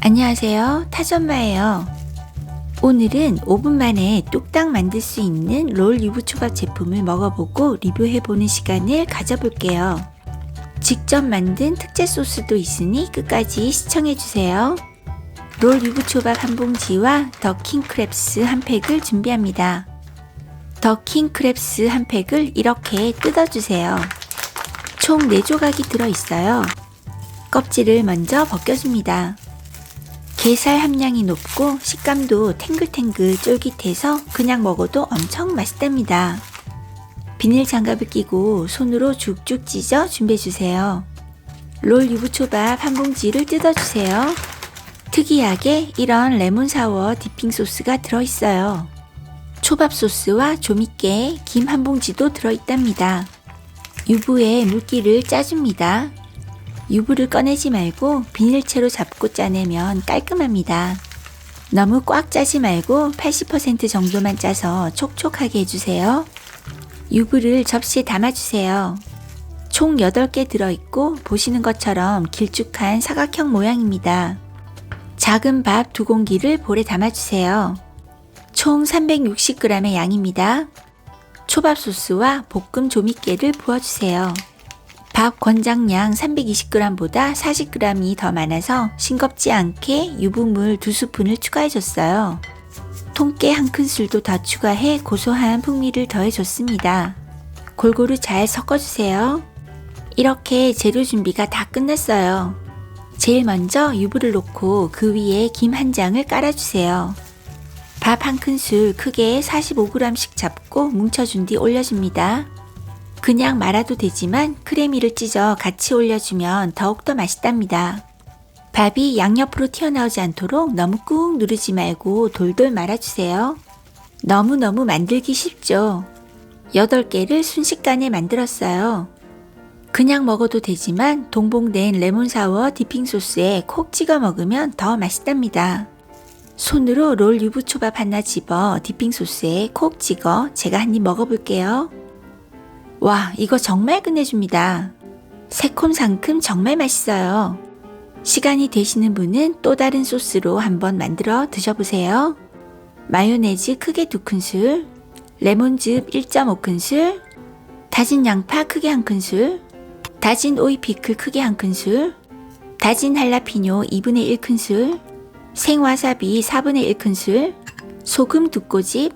안녕하세요. 타전마예요. 오늘은 5분 만에 뚝딱 만들 수 있는 롤 유부초밥 제품을 먹어보고 리뷰해보는 시간을 가져볼게요. 직접 만든 특제 소스도 있으니 끝까지 시청해주세요. 롤 유부초밥 한 봉지와 더킹 크랩스 한 팩을 준비합니다. 더킹 크랩스 한 팩을 이렇게 뜯어주세요. 총 4조각이 들어있어요. 껍질을 먼저 벗겨줍니다. 게살 함량이 높고 식감도 탱글탱글 쫄깃해서 그냥 먹어도 엄청 맛있답니다. 비닐 장갑을 끼고 손으로 쭉쭉 찢어 준비해주세요. 롤 유부초밥 한 봉지를 뜯어주세요. 특이하게 이런 레몬 사워 디핑 소스가 들어있어요. 초밥 소스와 조미깨, 김 한 봉지도 들어있답니다. 유부에 물기를 짜줍니다. 유부를 꺼내지 말고 비닐채로 잡고 짜내면 깔끔합니다. 너무 꽉 짜지 말고 80% 정도만 짜서 촉촉하게 해주세요. 유부를 접시에 담아주세요. 총 8개 들어있고 보시는 것처럼 길쭉한 사각형 모양입니다. 작은 밥 두 공기를 볼에 담아주세요. 총 360g의 양입니다. 초밥 소스와 볶음 조미깨를 부어주세요. 밥 권장량 320g보다 40g이 더 많아서 싱겁지 않게 유부물 두 스푼을 추가해줬어요. 통깨 한 큰술도 더 추가해 고소한 풍미를 더해줬습니다. 골고루 잘 섞어주세요. 이렇게 재료 준비가 다 끝났어요. 제일 먼저 유부를 놓고 그 위에 김 한 장을 깔아주세요. 밥 한 큰술 크게 45g씩 잡고 뭉쳐준 뒤 올려줍니다. 그냥 말아도 되지만 크래미를 찢어 같이 올려주면 더욱더 맛있답니다. 밥이 양옆으로 튀어나오지 않도록 너무 꾹 누르지 말고 돌돌 말아주세요. 너무너무 만들기 쉽죠? 8개를 순식간에 만들었어요. 그냥 먹어도 되지만 동봉된 레몬사워 디핑 소스에 콕 찍어 먹으면 더 맛있답니다. 손으로 롤 유부초밥 하나 집어 디핑 소스에 콕 찍어 제가 한 입 먹어볼게요. 와, 이거 정말 끝내줍니다. 새콤상큼 정말 맛있어요. 시간이 되시는 분은 또 다른 소스로 한번 만들어 드셔보세요. 마요네즈 크게 두 큰술, 레몬즙 1.5큰술, 다진 양파 크게 한 큰술, 다진 오이 피클 크게 한 큰술, 다진 할라피뇨 2분의 1큰술, 생와사비 4분의 1큰술, 소금 두 꼬집,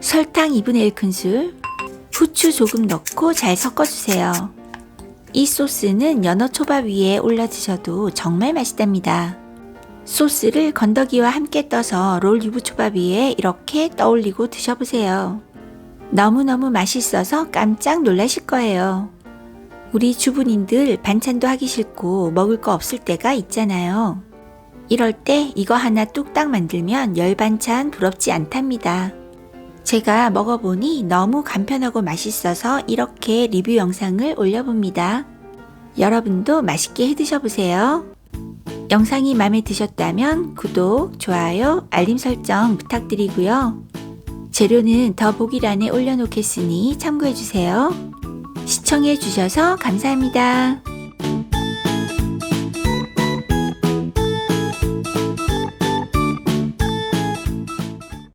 설탕 2분의 1큰술, 후추 조금 넣고 잘 섞어주세요. 이 소스는 연어 초밥 위에 올려 드셔도 정말 맛있답니다. 소스를 건더기와 함께 떠서 롤 유부 초밥 위에 이렇게 떠올리고 드셔보세요. 너무너무 맛있어서 깜짝 놀라실 거예요. 우리 주부님들 반찬도 하기 싫고 먹을 거 없을 때가 있잖아요. 이럴 때 이거 하나 뚝딱 만들면 열 반찬 부럽지 않답니다. 제가 먹어보니 너무 간편하고 맛있어서 이렇게 리뷰 영상을 올려봅니다. 여러분도 맛있게 해 드셔보세요. 영상이 마음에 드셨다면 구독, 좋아요, 알림 설정 부탁드리고요. 재료는 더 보기란에 올려놓겠으니 참고해주세요. 시청해주셔서 감사합니다.